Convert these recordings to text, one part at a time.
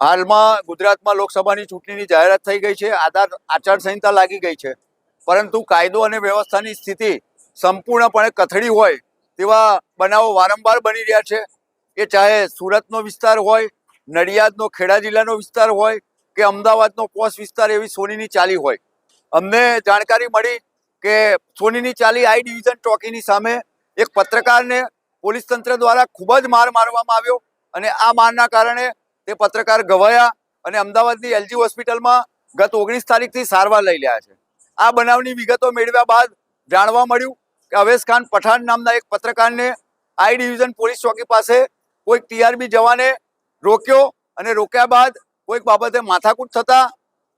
હાલમાં ગુજરાતમાં લોકસભાની ચૂંટણીની જાહેરાત થઈ ગઈ છે, આધાર આચારસંહિતા લાગી ગઈ છે. પરંતુ કાયદો અને વ્યવસ્થાની સ્થિતિ સંપૂર્ણપણે કથળી હોય તેવા બનાવો વારંવાર બની રહ્યા છે. એ ચાહે સુરતનો વિસ્તાર હોય, નડિયાદનો ખેડા જિલ્લાનો વિસ્તાર હોય, કે અમદાવાદનો પોસ વિસ્તાર એવી સોનીની ચાલી હોય. અમને જાણકારી મળી કે સોનીની ચાલી આઈ ડિવિઝન ચોકીની સામે એક પત્રકારને પોલીસ તંત્ર દ્વારા ખૂબ જ માર મારવામાં આવ્યો અને આ મારના કારણે તે પત્રકાર ગવાયા અને અમદાવાદની એલજી હોસ્પિટલમાં ગત ઓગણીસ તારીખથી સારવાર લઈ રહ્યા છે. આ બનાવની વિગતો મેળવ્યા બાદ જાણવા મળ્યું કે અવેશ ખાન પઠાણ નામના એક પત્રકારને આઈ ડિવિઝન પોલીસ ચોકી પાસે કોઈક ટીઆરબી જવાને રોક્યો અને રોક્યા બાદ કોઈક બાબતે માથાકૂટ થતા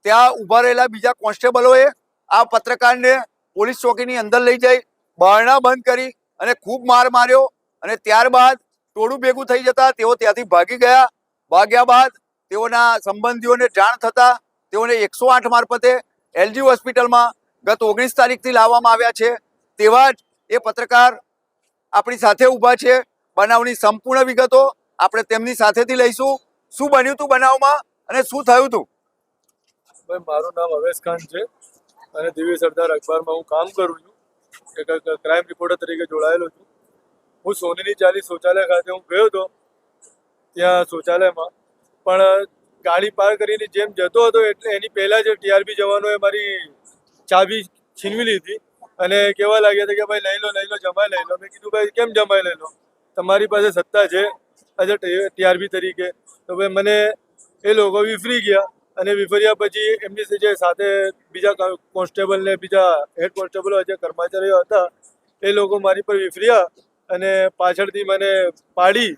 ત્યાં ઊભા રહેલા બીજા કોન્સ્ટેબલોએ આ પત્રકારને પોલીસ ચોકીની અંદર લઈ જઈ બહારણા બંધ કરી અને ખૂબ માર માર્યો અને ત્યારબાદ ટોળું ભેગું થઈ જતા તેઓ ત્યાંથી ભાગી ગયા ભાગ્યા બાદ તેઓના સંબંધીઓને જાણ થતા તેઓને એકસો આઠ મારફતે એલજી હોસ્પિટલમાં ગત ઓગણીસ તારીખથી લાવવામાં આવ્યા છે. તેવા જ એ પત્રકાર આપણી સાથે ઊભા છે. બનાવની સંપૂર્ણ વિગતો આપણે તેમની સાથેથી લઈશું. શું બન્યું હતું બનાવમાં અને શું થયું હતું મારું નામ અવેશ ખાન છે અને દિવ્ય સરદાર અખબારમાં હું કામ કરું છું. ક્રાઇમ રિપોર્ટર તરીકે જોડાયેલો છું. હું સોનીની ચાલી શૌચાલય ખાતે હું ગયો હતો. ત્યાં શૌચાલયમાં. પણ ગાડી પાર કરીને જેમ જતો હતો એટલે એની પહેલાં જ ટીઆરબી જવાનોએ મારી ચાબી છીનવી લીધી. અને કહેવા લાગ્યા હતા કે, ભાઈ, લઈ લો લઈ લો, જમાઈ લઈ લો. મેં કીધું, ભાઈ, કેમ જમાઈ લઈ લો? તમારી પાસે સત્તા છે એઝ અ ટીઆરબી તરીકે. તો ભાઈ, મને એ લોકો વિફરી ગયા અને વિફર્યા પછી એમની જે સાથે બીજા કોન્સ્ટેબલ ને બીજા હેડ કોન્સ્ટેબલો જે કર્મચારીઓ હતા, એ લોકો મારી પર વિફર્યા અને પાછળથી મને પાડી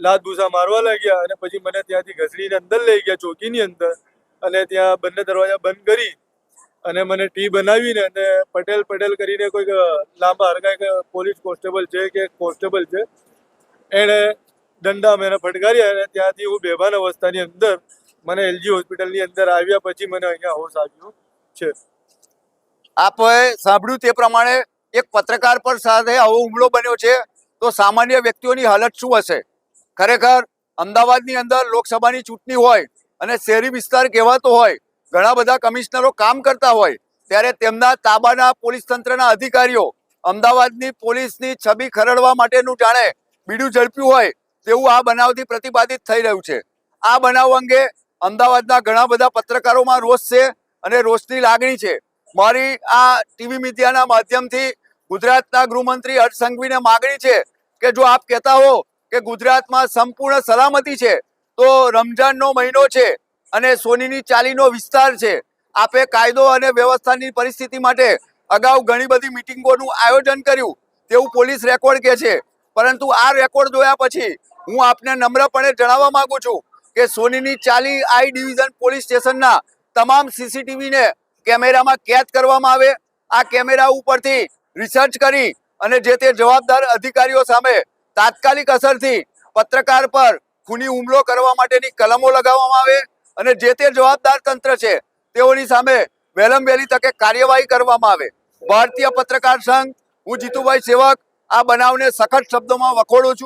લાત ભૂસા મારવા લાગ્યા અને પછી મને ત્યાંથી ઘસડીને અંદર લઈ ગયા, ચોકીની અંદર. અને ત્યાં બંને દરવાજા બંધ કરી અને મને ટી બનાવીને અને પટેલ પટેલ કરીને કોઈક લાંબા કાંઈક પોલીસ કોન્સ્ટેબલ છે કે કોન્સ્ટેબલ છે, એણે દંડા મને ફટકાર્યા અને ત્યાંથી હું બેભાન અવસ્થાની અંદર મને એલજી હોસ્પિટલની અંદર આવ્યા પછી મને અહીંયા હોશ આવ્યો છે. આપે સાંભળ્યું તે પ્રમાણે એક પત્રકાર પર સાથે આવો હુમલો બન્યો છે, તો સામાન્ય વ્યક્તિઓની હાલત શું હશે? ખરેખર અમદાવાદની અંદર લોકસભાની ચૂંટણી હોય અને શહેરી વિસ્તાર કહેવાતો હોય, ઘણા બધા કમિશનરો કામ કરતા હોય, ત્યારે તેમના તાબાના પોલીસ તંત્રના અધિકારીઓ અમદાવાદની પોલીસની છબી ખરડવા માટેનું જાણે બીડું ઝડપ્યું હોય તેવું આ બનાવથી પ્રતિપાદિત થઈ રહ્યું છે. આ બનાવ અંગે અમદાવાદના ઘણા બધા પત્રકારોમાં રોષ છે અને રોષની લાગણી છે. મારી આ ટીવી મીડિયાના માધ્યમથી ગુજરાતના ગૃહમંત્રી હર્ષ સંઘવીને માગણી છે કે જો આપ કહેતા હો કે ગુજરાતમાં સંપૂર્ણ સલામતી છે, તો રમઝાનનો મહિનો છે અને સોનીની ચાલીનો વિસ્તાર છે. આપે કાયદો અને વ્યવસ્થાની પરિસ્થિતિ માટે અગાઉ ઘણી બધી મિટિંગોનું આયોજન કર્યું. તેવું પોલીસ રેકોર્ડ કહે છે. પરંતુ આ રેકોર્ડ જોયા પછી હું આપને નમ્રપણે જણાવવા માંગુ છું કે સોનીની ચાલી આઈ ડિવિઝન પોલીસ સ્ટેશનના તમામ સીસીટીવીને કેમેરામાં કેદ કરવામાં આવે. આ કેમેરા ઉપરથી રિસર્ચ કરી અને જે તે જવાબદાર અધિકારીઓ સામે તાત્કાલિક અસરથી પત્રકાર પર ખૂની હુમલો કરવા માટેની કલમો લગાવવામાં આવે અને જે તે જવાબદાર તંત્ર છે, તેઓની સામે વહેલમ વહેલી તકે કાર્યવાહી કરવામાં આવે. ભારતીય પત્રકાર સંઘ, હું જીતુભાઈ સેવક, આ બનાવને સખત શબ્દોમાં વખોડું છું.